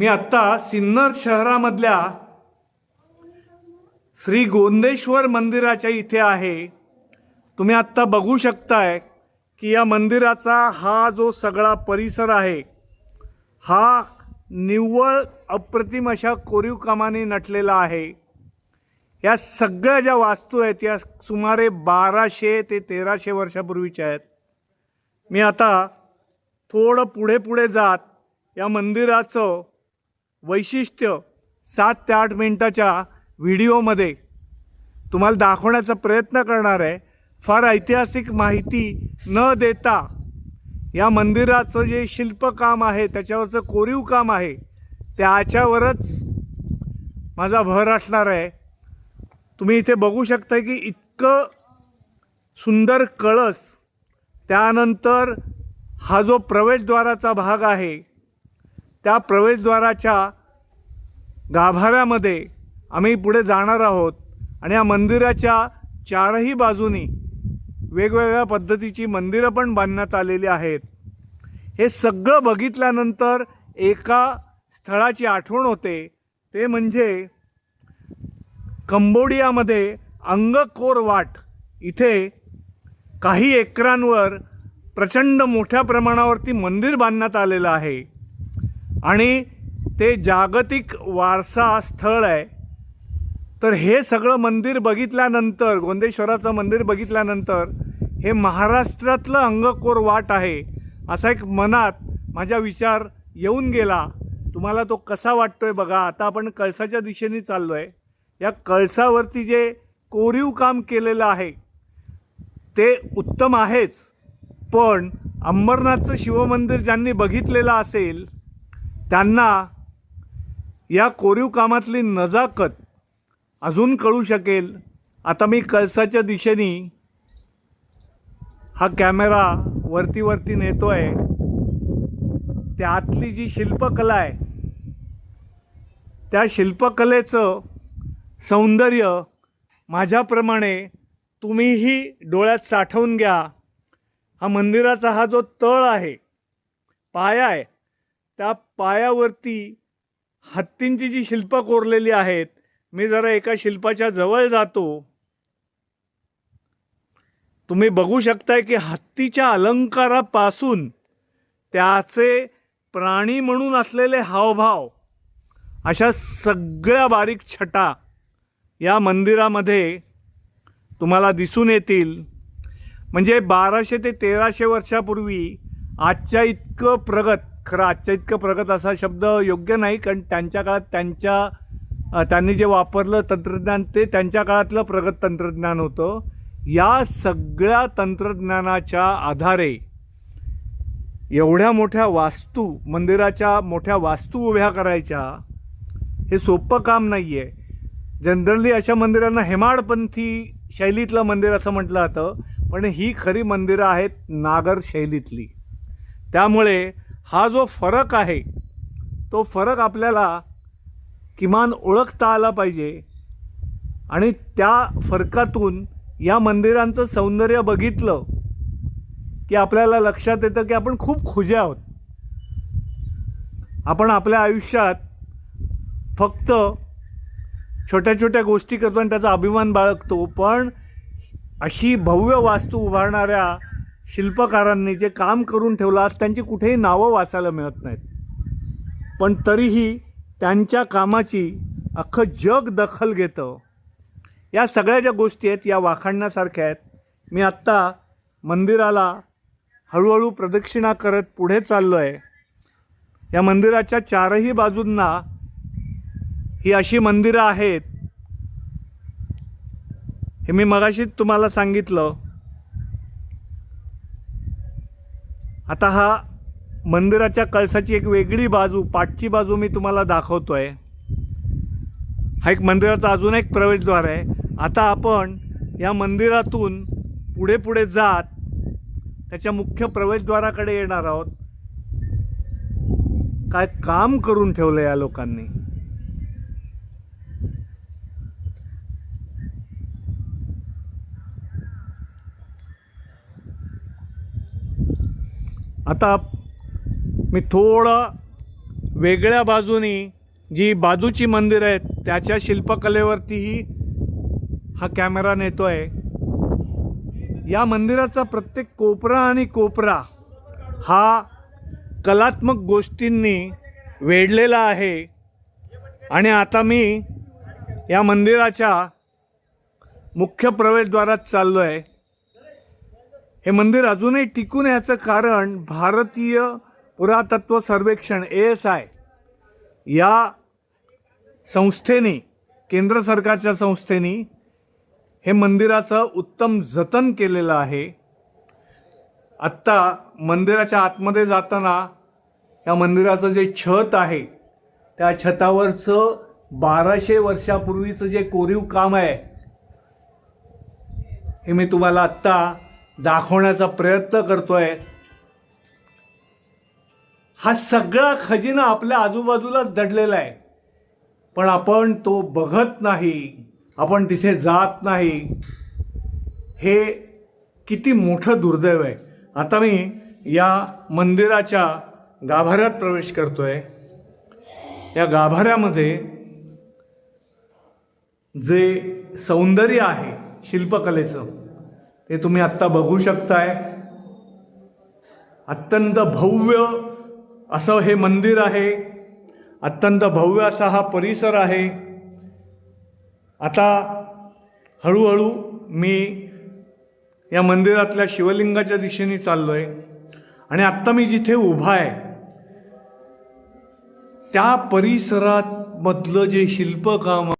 मी आत्ता सिन्नर शहरामधल्या श्री गोंदेश्वर मंदिराच्या इथे आहे. तुम्ही आत्ता बघू शकताय की या मंदिराचा हा जो सगळा परिसर आहे हा निव्वळ अप्रतिम अशा कोरीव कामाने नटलेला आहे. या सगळ्या ज्या वास्तू आहेत या सुमारे बाराशे ते तेराशे वर्षापूर्वीच्या आहेत. मी आता थोडं पुढे पुढे जात या मंदिराचं वैशिष्ट्य सात ते आठ मिनटाच्या व्हिडिओमध्ये तुम्हाला दाखवण्याचा प्रयत्न करणार आहे. फार ऐतिहासिक माहिती न देता या मंदिराचं जे शिल्पकाम आहे त्याच्यावरचं कोरीव काम आहे त्याच्यावरच माझा भर असणार आहे. तुम्ही इथे बघू शकता की इतकं सुंदर कळस त्यानंतर हा जो प्रवेशद्वाराचा भाग आहे त्या प्रवेशद्वाराच्या गाभाऱ्यामध्ये आम्ही पुढे जाणार आहोत आणि या मंदिराच्या चारही बाजूनी वेगवेगळ्या पद्धतीची मंदिरं पण बांधण्यात आलेली आहेत. हे सगळं बघितल्यानंतर एका स्थळाची आठवण होते. ते म्हणजे कंबोडियामध्ये अंगकोर वाट इथे काही एकरांवर प्रचंड मोठ्या प्रमाणावरती मंदिर बांधण्यात आलेलं आहे. आणि ते जागतिक वारसा स्थळ आहे. तर हे सगळं मंदिर बघितल्यानंतर गोंदेश्वराचं मंदिर बघितल्यानंतर हे महाराष्ट्रातलं अंगकोर वाट आहे असा एक मनात माझा विचार येऊन गेला. तुम्हाला तो कसा वाटतो आहे बघा. आता आपण कळसाच्या दिशेने चाललो आहे या कळसावरती जे कोरीव काम केलेलं आहे ते उत्तम आहेच. पण अंबरनाथचं शिवमंदिर ज्यांनी बघितलेलं असेल त्यांना या कोरीव कामातली नजाकत अजून कळू शकेल. आता मी कळसाच्या दिशेने हा कॅमेरा वरती वरती नेतो आहे त्यातली जी शिल्पकला आहे त्या शिल्पकलेचं सौंदर्य माझ्याप्रमाणे तुम्हीही डोळ्यात साठवून घ्या. हा मंदिराचा हा जो तळ आहे पाया आहे त्या पायावरती हत्तींची जी शिल्प कोरलेली आहेत मी जरा एका शिल्पाच्या जवळ जातो. तुम्ही बघू शकताय की हत्तीच्या अलंकारापासून त्याचे प्राणी म्हणून असलेले हावभाव अशा सगळ्या बारीक छटा या मंदिरामध्ये तुम्हाला दिसून येतील. म्हणजे बाराशे ते तेराशे वर्षापूर्वी आजच्या इतकं प्रगत खरं आजच्या इतकं प्रगत असा शब्द योग्य नाही कारण त्यांच्या काळात त्यांच्या त्यांनी जे वापरलं तंत्रज्ञान ते त्यांच्या काळातलं प्रगत तंत्रज्ञान होतं. या सगळ्या तंत्रज्ञानाच्या आधारे एवढ्या मोठ्या वास्तू मंदिराच्या मोठ्या वास्तू उभ्या करायच्या हे सोपं काम नाही आहे जनरली अशा मंदिरांना हेमाडपंथी शैलीतलं मंदिर असं म्हटलं जातं पण ही खरी मंदिरं आहेत नागर शैलीतली. त्यामुळे हा जो फरक आहे तो फरक आपल्याला किमान ओळखता आला पाहिजे. आणि त्या फरकातून या मंदिरांचं सौंदर्य बघितलं की आपल्याला लक्षात येतं की आपण खूप खुजे आहोत. आपण आपल्या आयुष्यात फक्त छोट्या छोट्या गोष्टी करतो आणि त्याचा अभिमान बाळगतो पण अशी भव्य वास्तू उभारणाऱ्या शिल्पकारांनी जे काम करून ठेवलं आज त्यांची कुठेही नावं वाचायला मिळत नाहीत. पण तरीही त्यांच्या कामाची अख्खं जग दखल घेतं. या सगळ्या ज्या गोष्टी आहेत या वाखाणण्यासारख्या आहेत मी आत्ता मंदिराला हळूहळू प्रदक्षिणा करत पुढे चाललो आहे या मंदिराच्या चारही बाजूंना ही अशी मंदिरं आहेत. हे मी मगाशीच तुम्हाला सांगितलं. आता हा मंदिराच्या कळसाची एक वेगळी बाजू पाठची बाजू मी तुम्हाला दाखवतो आहे हा एक मंदिराचा अजून एक प्रवेशद्वार आहे. आता आपण या मंदिरातून पुढे पुढे जात त्याच्या मुख्य प्रवेशद्वाराकडे येणार आहोत. काय काम करून ठेवलं या लोकांनी? आता मी थोडा वेगळ्या बाजूनी जी बाजूची मंदिर आहेत त्याच्या शिल्पकलेवरतीही हा कॅमेरा नेतो आहे या मंदिराचा प्रत्येक कोपरा आणि कोपरा हा कलात्मक गोष्टींनी वेढलेला आहे. आणि आता मी या मंदिराच्या मुख्य प्रवेशद्वारात चाललो आहे हे मंदिर अजूनही टिकून याचं कारण भारतीय पुरातत्व सर्वेक्षण ए एस आय या संस्थेने केंद्र सरकारच्या संस्थेने हे मंदिराचं उत्तम जतन केलेलं आहे. आत्ता मंदिराच्या आतमध्ये जाताना या मंदिराचं जे छत आहे त्या छतावरचं बाराशे वर्षापूर्वीचं जे कोरीव काम आहे हे मी तुम्हाला आत्ता दाखवण्याचा प्रयत्न करतोय. हा सगळा खजिना आपल्या आजूबाजूला दडलेला आहे. पण आपण तो बघत नाही. आपण तिथे जात नाही. हे किती मोठं दुर्दैव आहे. आता मी या मंदिराच्या गाभाऱ्यात प्रवेश करतोय. या गाभाऱ्यामध्ये जे सौंदर्य आहे शिल्पकलेचं ते तुम्ही आत्ता बघू शकताय. अत्यंत भव्य असं हे मंदिर आहे. अत्यंत भव्य असा हा परिसर आहे. आता हळूहळू मी या मंदिरातल्या शिवलिंगाच्या दिशेने चाललो आहे आणि आत्ता मी जिथे उभा आहे त्या परिसरात मधलं जे शिल्पकाम